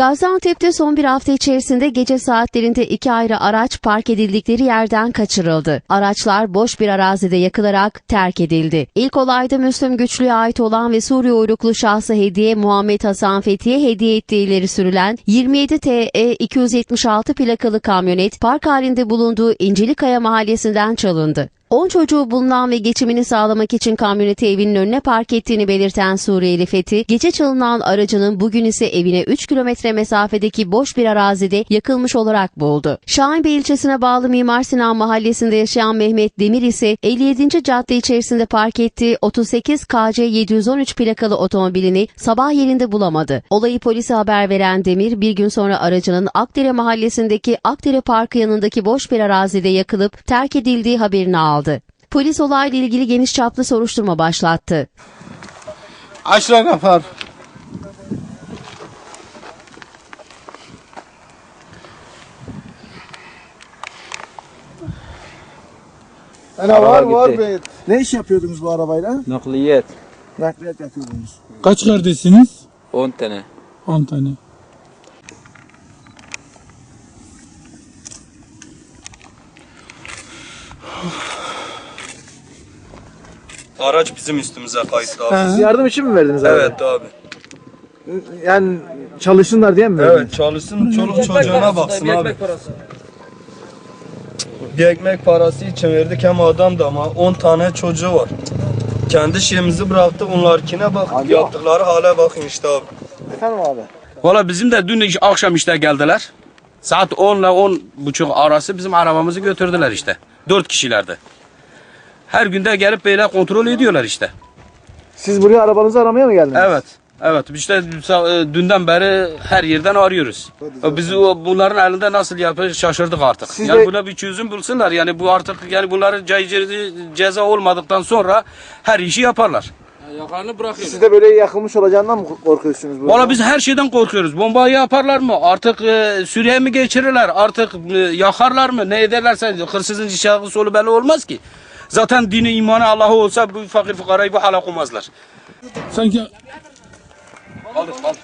Gaziantep'te son bir hafta içerisinde gece saatlerinde iki ayrı araç park edildikleri yerden kaçırıldı. Araçlar boş bir arazide yakılarak terk edildi. İlk olayda Müslüm Güçlü'ye ait olan ve Suriye uyruklu şahsa hediye Muhammed Hasan Fethi'ye hediye ettiği ileri sürülen 27 TE 276 plakalı kamyonet park halinde bulunduğu İncilikaya mahallesinden çalındı. 10 çocuğu bulunan ve geçimini sağlamak için kamyoneti evinin önüne park ettiğini belirten Suriyeli Fethi, gece çalınan aracının bugün ise evine 3 kilometre mesafedeki boş bir arazide yakılmış olarak buldu. Şahinbey ilçesine bağlı Mimar Sinan mahallesinde yaşayan Mehmet Demir ise 57. cadde içerisinde park ettiği 38 KC 713 plakalı otomobilini sabah yerinde bulamadı. Olayı polise haber veren Demir bir gün sonra aracının Akdere mahallesindeki Akdere Parkı yanındaki boş bir arazide yakılıp terk edildiği haberini aldı aldı. Polis olayla ilgili geniş çaplı soruşturma başlattı. Aşra Gafar. Ana var Araba var gitti. Ne iş yapıyordunuz bu arabayla? Nakliyat. Nakliyat yapıyordunuz. Kaç kardeşsiniz? 10 tane. 10 tane. Araç bizim üstümüze kayıtlı abi. Siz yardım için mi verdiniz abi? Evet abi. Yani çalışsınlar diye mi verdiniz? Evet çalışsın çoluk çocuğuna baksın abi. Bir ekmek parası için verdik hem adam da ama 10 tane çocuğu var. Kendi şeyimizi bıraktık onlarkine bak. Yaptıkları hale bakın işte abi. Efendim abi. Valla bizim de dün akşam işte geldiler. Saat 10 ile 10 buçuk arası bizim arabamızı götürdüler işte. Dört kişilerdi. Her günde gelip böyle kontrol ediyorlar işte. Siz buraya arabanızı aramaya mı geldiniz? Evet. Evet işte e, dünden beri her yerden arıyoruz. E, Biz bunların elinde nasıl yapıyor şaşırdık artık. Siz yani de- buna bir çözüm bulsunlar. Yani bu artık yani bunların ceza olmadıktan sonra her işi yaparlar. Yakarını bırakıyorlar. Siz de böyle yakılmış olacağından mı korkuyorsunuz? burada? Valla biz her şeyden korkuyoruz. Bombayı yaparlar mı? Artık e, Suriye mi geçirirler? Artık e, yakarlar mı? Ne ederlerse hırsızın şahı solu belli olmaz ki. Zaten dini imanı Allah'ı olsa bu fakir fukarayı bu hale koymazlar. Sanki Alır, alır.